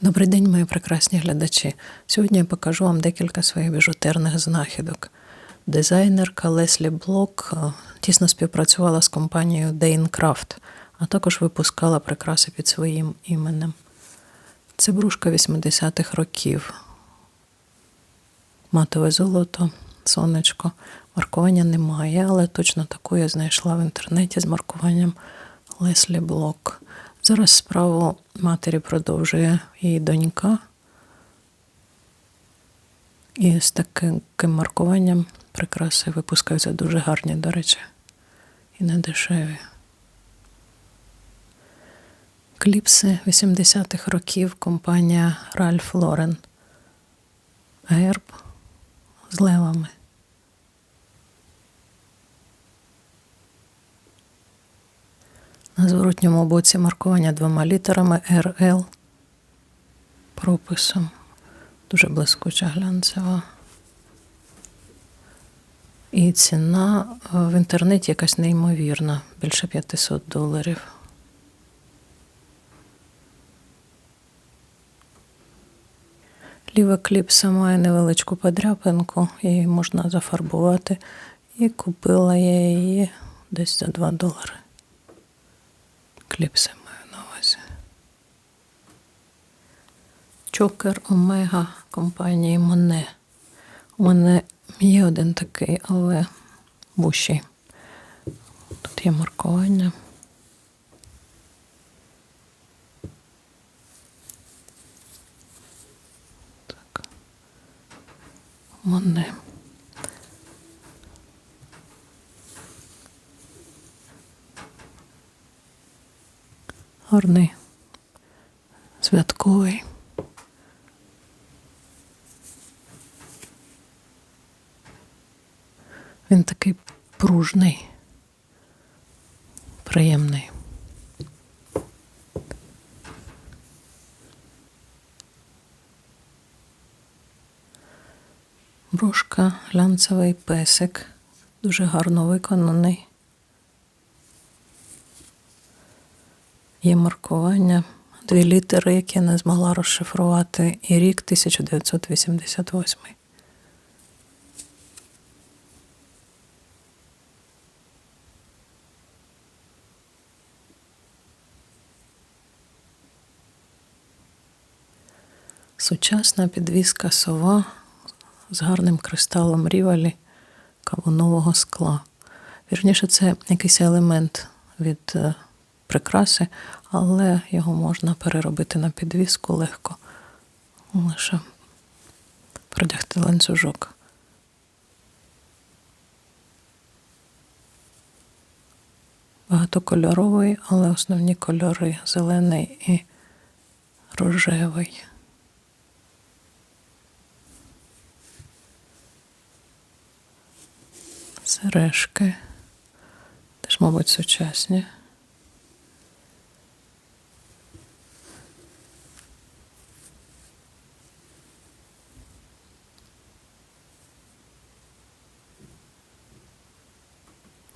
Добрий день, мої прекрасні глядачі. Сьогодні я покажу вам декілька своїх біжутерних знахідок. Дизайнерка Леслі Блок е, тісно співпрацювала з компанією Craft, а також випускала прикраси під своїм іменем. Це брушка 80-х років. Матове золото, сонечко. Маркування немає, але точно таку я знайшла в інтернеті з маркуванням Леслі Блок. Зараз справу матері продовжує її донька. І з таким маркуванням прикраси випускаються дуже гарні, до речі, і не дешеві. Кліпси 80-х років компанія Ralph Lauren. Герб з левами. На зворотньому боці маркування двома літерами RL прописом. Дуже блискуча глянцева. І ціна е, в інтернеті якась неймовірна, більше 500 доларів. Ліва кліпса має невеличку подряпинку, її можна зафарбувати. І купила я її десь за 2 долари. Кліпси маю на увазі. Чокер Омега компанії Моне. У мене є один такий, але вущий. Тут є маркування. Так. Моне. Гарний, святковий. Він такий пружний, приємний. Брошка, глянцевий песик, дуже гарно виконаний. Є маркування, дві літери, які я не змогла розшифрувати, і рік 1988. Сучасна підвіска сова з гарним кристалом рівалі кавунового скла. Вірніше, це якийсь елемент від е, прикраси, але його можна переробити на підвіску легко. Лише продягти ланцюжок. Багатокольоровий, але основні кольори зелений і рожевий. Сережки. Теж, мабуть, сучасні.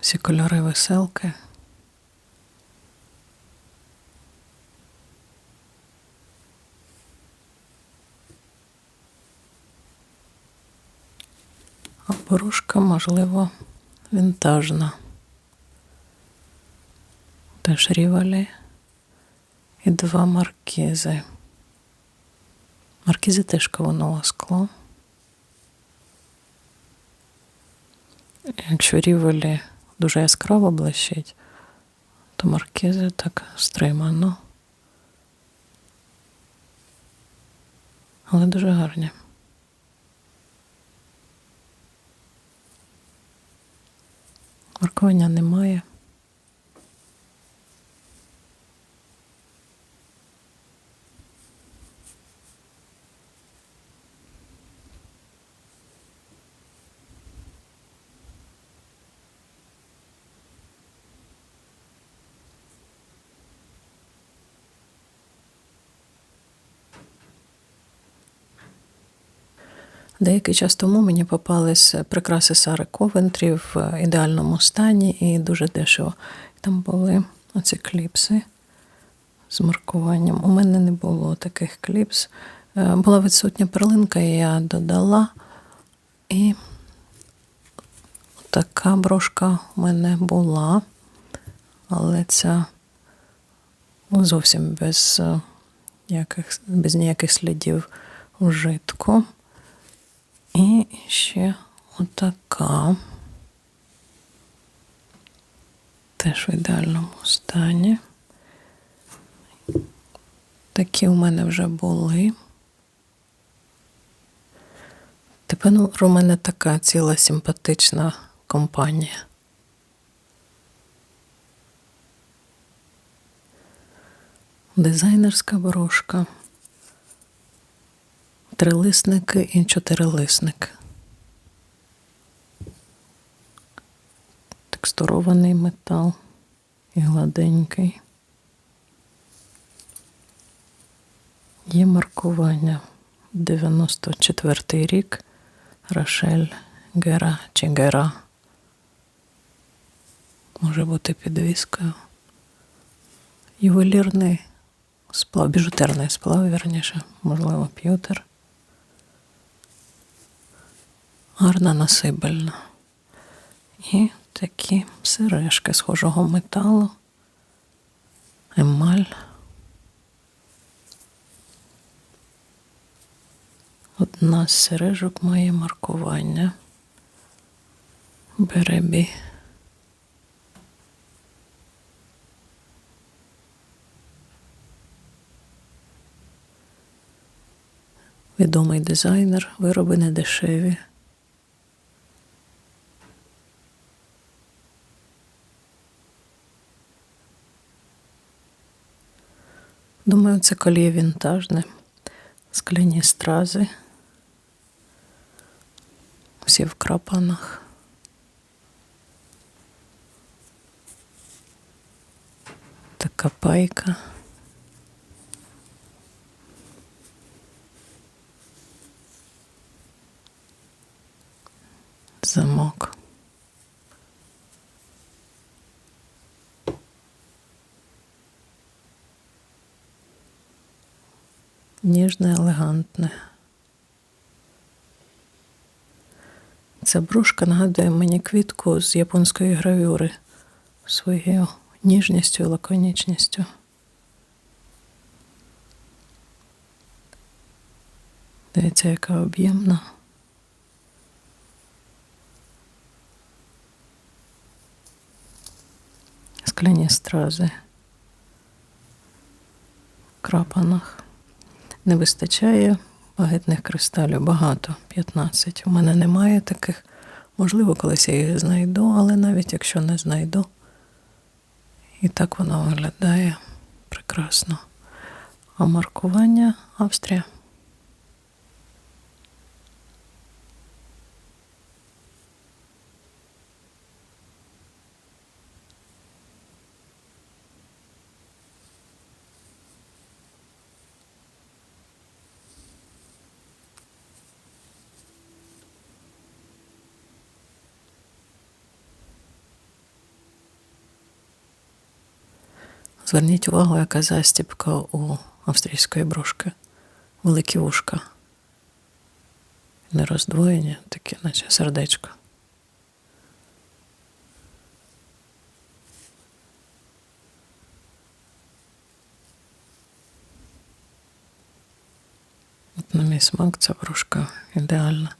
Всі кольори веселки. А можливо, вінтажна. Теж рівалі і два маркізи. Маркізи теж кавунове скло. Якщо рівелі дуже яскраво блищить, то маркізи так стримано. Але дуже гарні. Маркування немає. Деякий час тому мені попались прикраси Сари Ковентрі в ідеальному стані і дуже дешево. Там були оці кліпси з маркуванням. У мене не було таких кліпс. Е, Була відсутня перлинка, я додала. І така брошка у мене була, але ця зовсім без, е, яких, без ніяких слідів вжитку. І ще отака. Теж в ідеальному стані. Такі у мене вже були. Тепер ну, у мене така ціла симпатична компанія. Дизайнерська брошка, трилисники і чотирилисник. Текстурований метал і гладенький. Є маркування 94 рік Рошель Гера чи Гера. Може бути підвіскою. Ювелірний сплав, біжутерний сплав, вірніше, можливо, п'ютер. Гарна насибельна. І такі сережки схожого металу. Емаль. Одна з сережок має маркування. Беребі. Відомий дизайнер, вироби не дешеві. Думаю, це коліє вінтажне, скляні стрази. Всі в крапанах. Така пайка. Ніжне, елегантне. Ця брошка нагадує мені квітку з японської гравюри своєю ніжністю і лаконічністю. Дивіться, яка об'ємна. Скляні стрази в крапанах. Не вистачає багетних кристалів, багато, 15. У мене немає таких. Можливо, колись я їх знайду, але навіть якщо не знайду, і так воно виглядає прекрасно. А маркування Австрія. Зверніть увагу, яка застібка у австрійської брошки. Великі вушка. Не роздвоєні, такі, наче сердечко. От на мій смак ця брошка ідеальна.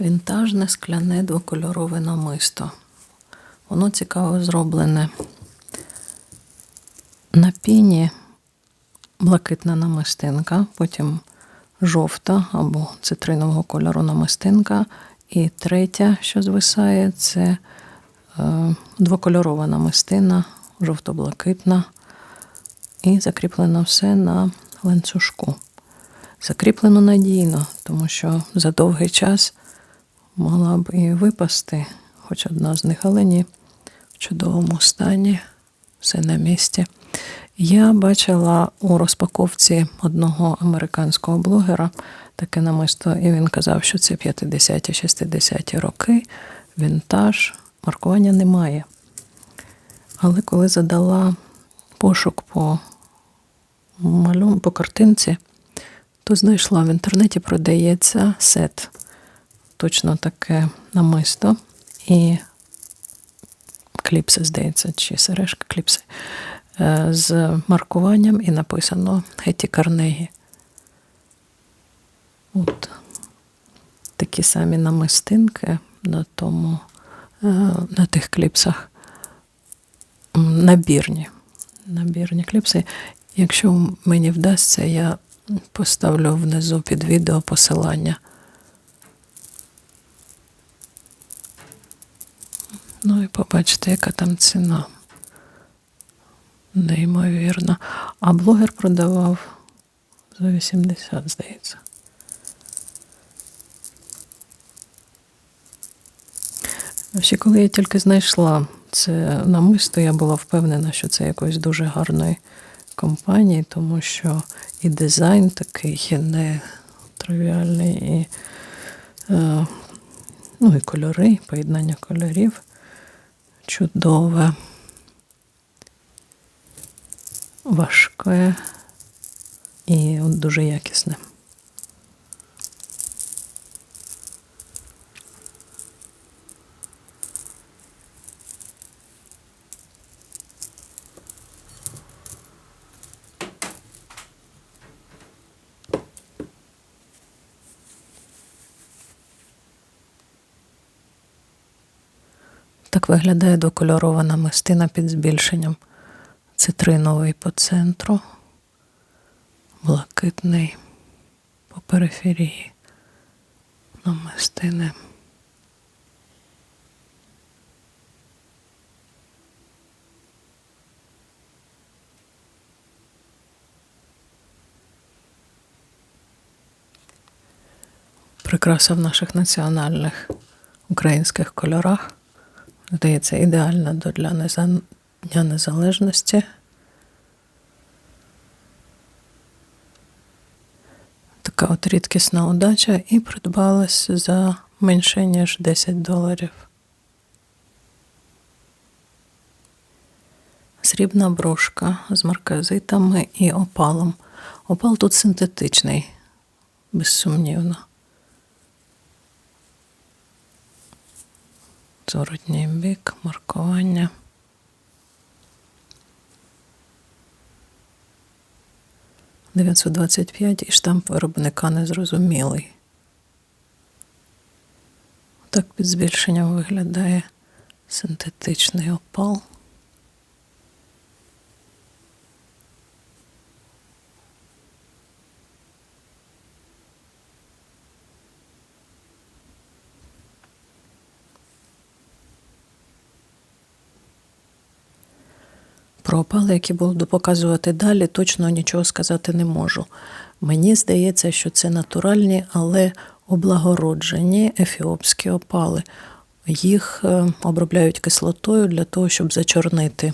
Вінтажне скляне двокольорове намисто. Воно цікаво зроблене. На піні блакитна намистинка, потім жовта або цитринового кольору намистинка. І третя, що звисає, це е, двокольорова намистина, жовто-блакитна. І закріплено все на ланцюжку. Закріплено надійно, тому що за довгий час могла б і випасти, хоч одна з них, але ні, в чудовому стані, все на місці. Я бачила у розпаковці одного американського блогера таке намисто, і він казав, що це 50-ті, 60-ті роки, вінтаж, маркування немає. Але коли задала пошук по малюн, по картинці, то знайшла в інтернеті продається сет. Точно таке намисто і кліпси, здається, чи сережка кліпси е, з маркуванням і написано Гетті Карнегі. От такі самі намистинки на тому, е, на тих кліпсах. Набірні. Набірні кліпси. Якщо мені вдасться, я поставлю внизу під відео посилання. Ну і побачите, яка там ціна. Неймовірно. А блогер продавав за 80, здається. Ще коли я тільки знайшла це намисто, я була впевнена, що це якоїсь дуже гарної компанії, тому що і дизайн такий не тривіальний, і, е, ну, і кольори, поєднання кольорів чудове, важке і дуже якісне. Так виглядає двокольорова намистина під збільшенням. Цитриновий по центру, блакитний по периферії намистини. Прикраса в наших національних українських кольорах. Здається, ідеальна для Дня Незалежності. Така от рідкісна удача і придбалась за менше, ніж 10 доларів. Срібна брошка з марказитами і опалом. Опал тут синтетичний, безсумнівно. Зворотній бік, маркування. Дев'ятсот двадцять п'ять і штамп виробника незрозумілий. Так під збільшенням виглядає синтетичний опал. Про опали, які буду показувати далі, точно нічого сказати не можу. Мені здається, що це натуральні, але облагороджені ефіопські опали. Їх е, обробляють кислотою для того, щоб зачорнити.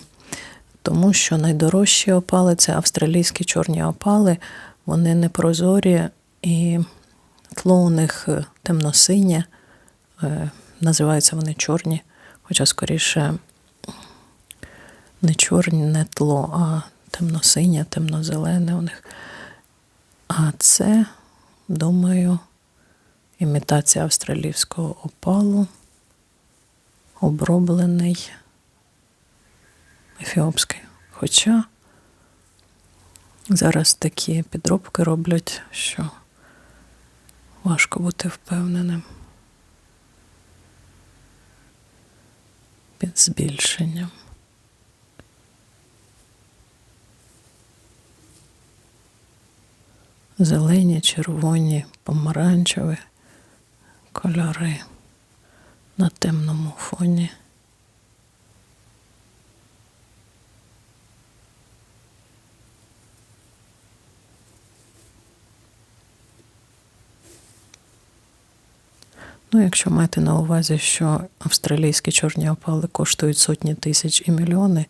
Тому що найдорожчі опали це австралійські чорні опали, вони непрозорі і тло у них е, темно-синє, е, називаються вони чорні, хоча скоріше не чорні, не тло, а темно-синє, темно-зелене у них. А це, думаю, імітація австралійського опалу, оброблений ефіопський. Хоча зараз такі підробки роблять, що важко бути впевненим. Під збільшенням. Зелені, червоні, помаранчеві кольори на темному фоні. Ну, якщо маєте на увазі, що австралійські чорні опали коштують сотні тисяч і мільйони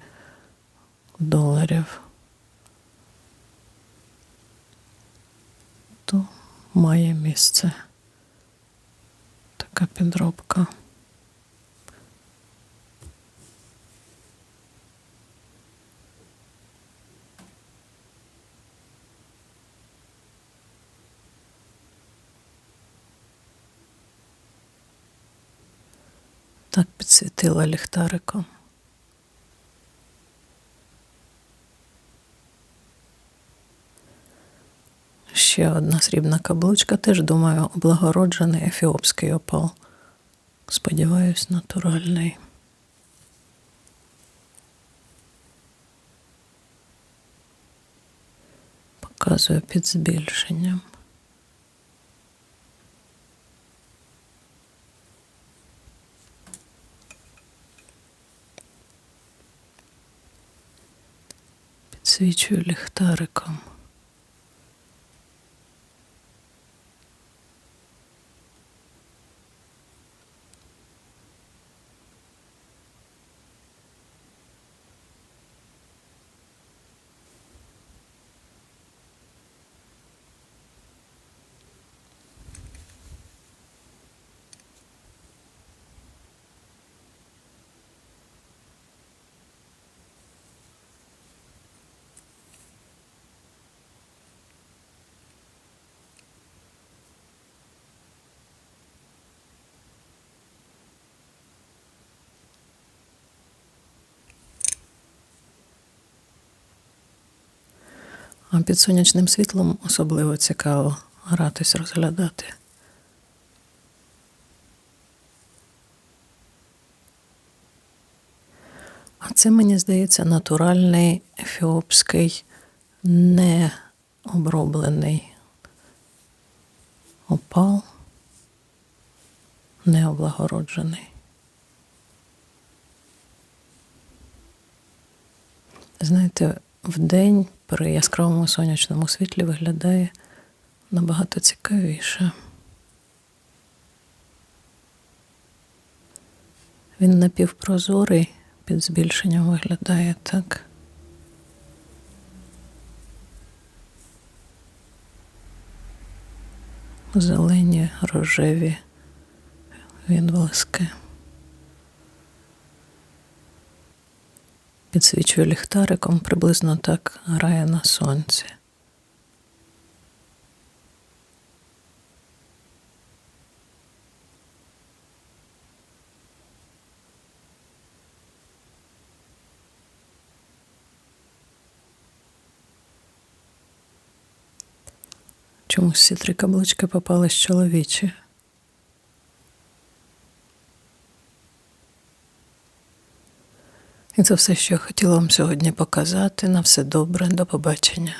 доларів, має місце. Така підробка. Так підсвітила ліхтариком. Ще одна срібна каблучка, теж думаю, облагороджений ефіопський опал. Сподіваюсь, натуральний. Показую під збільшенням. Підсвічую ліхтариком. А під сонячним світлом особливо цікаво гратись, розглядати. А це, мені здається, натуральний ефіопський необроблений опал, необлагороджений. Знаєте, вдень при яскравому сонячному світлі виглядає набагато цікавіше. Він напівпрозорий, під збільшенням виглядає так. Зелені, рожеві відблиски. Підсвічую ліхтариком, приблизно так грає на сонці. Чомусь всі три каблучки попались чоловічі. І це все, що я хотіла вам сьогодні показати. На все добре, до побачення.